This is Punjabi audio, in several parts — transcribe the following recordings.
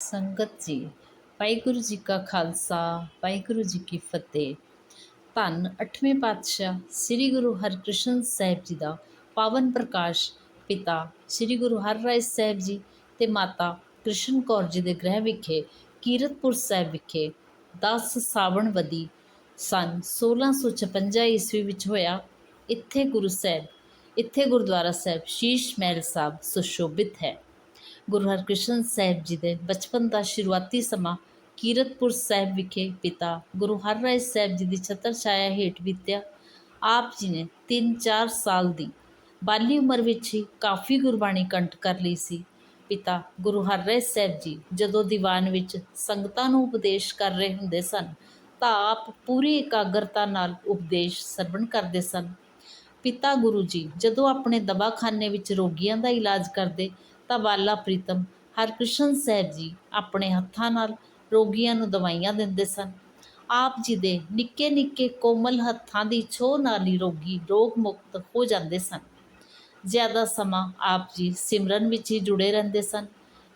ਸੰਗਤ ਜੀ, ਵਾਹਿਗੁਰੂ ਜੀ ਕਾ ਖਾਲਸਾ, ਵਾਹਿਗੁਰੂ ਜੀ ਕੀ ਫਤਿਹ। ਧੰਨ ਅੱਠਵੇਂ ਪਾਤਸ਼ਾਹ ਸ੍ਰੀ ਗੁਰੂ ਹਰਿਕ੍ਰਿਸ਼ਨ ਸਾਹਿਬ ਜੀ ਦਾ ਪਾਵਨ ਪ੍ਰਕਾਸ਼ ਪਿਤਾ ਸ੍ਰੀ ਗੁਰੂ ਹਰਿਰਾਏ ਸਾਹਿਬ ਜੀ ਤੇ ਮਾਤਾ ਕ੍ਰਿਸ਼ਨ ਕੌਰ ਜੀ ਦੇ ਗ੍ਰਹਿ ਵਿਖੇ, ਕੀਰਤਪੁਰ ਸਾਹਿਬ ਵਿਖੇ 10 ਸਾਵਣ ਵਦੀ ਸਨ 1656 ਈਸਵੀ ਵਿੱਚ ਹੋਇਆ ਇੱਥੇ ਗੁਰੂ ਸਾਹਿਬ, ਇੱਥੇ ਗੁਰਦੁਆਰਾ ਸਾਹਿਬ ਸ਼ੀਸ਼ ਮਹਿਲ ਸਾਹਿਬ ਸੁਸ਼ੋਭਿਤ ਹੈ। ਗੁਰੂ ਹਰਕ੍ਰਿਸ਼ਨ ਸਾਹਿਬ ਜੀ ਦੇ ਬਚਪਨ ਦਾ ਸ਼ੁਰੂਆਤੀ ਸਮਾਂ ਕੀਰਤਪੁਰ ਸਾਹਿਬ ਵਿਖੇ ਪਿਤਾ ਗੁਰੂ ਹਰਰਾਏ ਸਾਹਿਬ ਜੀ ਦੀ ਛਤਰ ਛਾਇਆ ਹੇਠ ਬੀਤਿਆ। ਆਪ ਜੀ ਨੇ 3-4 ਸਾਲ ਦੀ ਬਾਲੀ ਉਮਰ ਵਿੱਚ ਹੀ ਕਾਫੀ ਗੁਰਬਾਣੀ ਕੰਠ ਕਰ ਲਈ ਸੀ। ਪਿਤਾ ਗੁਰੂ ਹਰਰਾਏ ਸਾਹਿਬ ਜੀ ਜਦੋਂ ਦੀਵਾਨ ਵਿੱਚ ਸੰਗਤਾਂ ਨੂੰ ਉਪਦੇਸ਼ ਕਰ ਰਹੇ ਹੁੰਦੇ ਸਨ, ਤਾਂ ਆਪ ਪੂਰੀ ਇਕਾਗਰਤਾ ਨਾਲ ਉਪਦੇਸ਼ ਸਰਵਣ ਕਰਦੇ ਸਨ। ਪਿਤਾ ਗੁਰੂ ਜੀ ਜਦੋਂ ਆਪਣੇ ਦਵਾਖਾਨੇ ਵਿੱਚ ਰੋਗੀਆਂ ਦਾ ਇਲਾਜ ਕਰਦੇ ਤਾਂ ਬਾਲਾ ਪ੍ਰੀਤਮ, ਹਰਕ੍ਰਿਸ਼ਨ ਸਾਹਿਬ ਜੀ ਆਪਣੇ ਹੱਥਾਂ ਨਾਲ ਰੋਗੀਆਂ ਨੂੰ ਦਵਾਈਆਂ ਦਿੰਦੇ ਸਨ। ਆਪ ਜੀ ਦੇ ਨਿੱਕੇ ਨਿੱਕੇ ਕੋਮਲ ਹੱਥਾਂ ਦੀ ਛੋਹ ਨਾਲ ਹੀ ਰੋਗੀ ਰੋਗ ਮੁਕਤ ਹੋ ਜਾਂਦੇ ਸਨ। ਜ਼ਿਆਦਾ ਸਮਾਂ ਆਪ ਜੀ ਸਿਮਰਨ ਵਿੱਚ ਹੀ ਜੁੜੇ ਰਹਿੰਦੇ ਸਨ।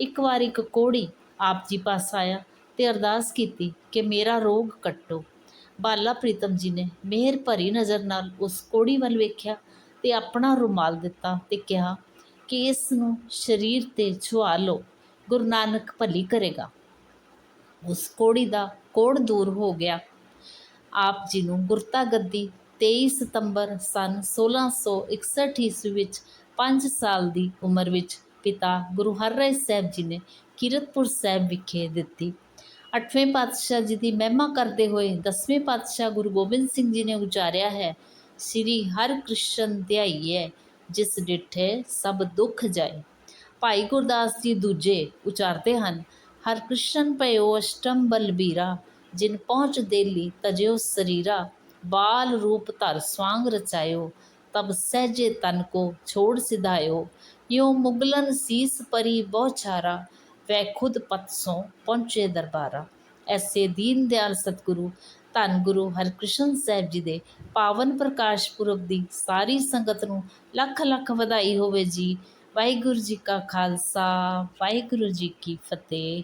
ਇੱਕ ਵਾਰ ਇੱਕ ਕੋੜੀ ਆਪ ਜੀ ਪਾਸ ਆਇਆ ਤੇ ਅਰਦਾਸ ਕੀਤੀ ਕਿ ਮੇਰਾ ਰੋਗ ਕੱਟੋ। ਬਾਲਾ ਪ੍ਰੀਤਮ ਜੀ ਨੇ ਮਿਹਰ ਭਰੀ ਨਜ਼ਰ ਨਾਲ ਉਸ ਕੋੜੀ ਵੱਲ ਵੇਖਿਆ ਤੇ ਆਪਣਾ ਰੁਮਾਲ ਦਿੱਤਾ ਤੇ ਕਿਹਾ ਕਿ ਇਸ ਨੂੰ ਸਰੀਰ ਤੇ ਛੁਆ ਲਓ ਗੁਰੂ ਨਾਨਕ ਭਲੀ ਕਰੇਗਾ। ਉਸ ਕੋੜੀ ਦਾ ਕੋੜ ਦੂਰ ਹੋ ਗਿਆ। ਆਪ ਜੀ ਨੂੰ ਗੁਰਤਾ ਗੱਦੀ 23 ਸਤੰਬਰ ਸਨ 1661 ਈਸਵੀ ਵਿੱਚ 5 ਸਾਲ ਦੀ ਉਮਰ ਵਿੱਚ ਪਿਤਾ ਗੁਰੂ ਹਰਰਾਏ ਸਾਹਿਬ ਜੀ ਨੇ ਕੀਰਤਪੁਰ ਸਾਹਿਬ ਵਿਖੇ ਦਿੱਤੀ। ਅੱਠਵੇਂ ਪਾਤਸ਼ਾਹ ਜੀ ਦੀ ਮਹਿਮਾ ਕਰਦੇ ਹੋਏ ਦਸਵੇਂ ਪਾਤਸ਼ਾਹ ਗੁਰੂ ਗੋਬਿੰਦ ਸਿੰਘ ਜੀ ਨੇ ਉਚਾਰਿਆ ਹੈ, ਸ੍ਰੀ ਹਰਿ ਕ੍ਰਿਸ਼ਨ ਧਿਆਈਐ ਜਿਸ ਡਿਠੇ ਸਭ ਦੁੱਖ ਜਾਏ। ਭਾਈ ਗੁਰਦਾਸ ਜੀ ਦੂਜੇ ਉਚਾਰਦੇ ਹਨ ਹਰਿ ਕ੍ਰਿਸ਼ਨ ਭਇਓ ਅਸ਼ਟਮ ਬਲਬੀਰਾ, ਜਿਨ ਪਹੁੰਚ ਦੇਲੀ ਤਜਿਓ ਸਰੀਰਾ। ਬਾਲ ਰੂਪ ਧਰ ਸਵਾਂਗ ਰਚਾਇਓ, ਤਬ ਸਹਿਜੇ ਤਨ ਕੋ ਛੋੜ ਸਿਧਾਇਓ। ਯੋ ਮੁਗਲਨ ਸੀਸ ਪਰੀ ਬਹੁ ਛਾਰਾ ਵੈ ਖੁਦ ਪਤਸੋਂ ਪਹੁੰਚੇ ਦਰਬਾਰਾ। ਐਸੇ ਦੀਨ ਦਿਆਲ ਸਤਿਗੁਰੂ ਧੰਨ ਗੁਰੂ ਹਰਕ੍ਰਿਸ਼ਨ ਸਾਹਿਬ ਜੀ ਦੇ ਪਾਵਨ ਪ੍ਰਕਾਸ਼ ਪੁਰਬ ਦੀ ਸਾਰੀ ਸੰਗਤ ਨੂੰ ਲੱਖ ਲੱਖ ਵਧਾਈ ਹੋਵੇ ਜੀ। ਵਾਹਿਗੁਰੂ ਜੀ ਕਾ ਖਾਲਸਾ, ਵਾਹਿਗੁਰੂ ਜੀ ਕੀ ਫਤਿਹ।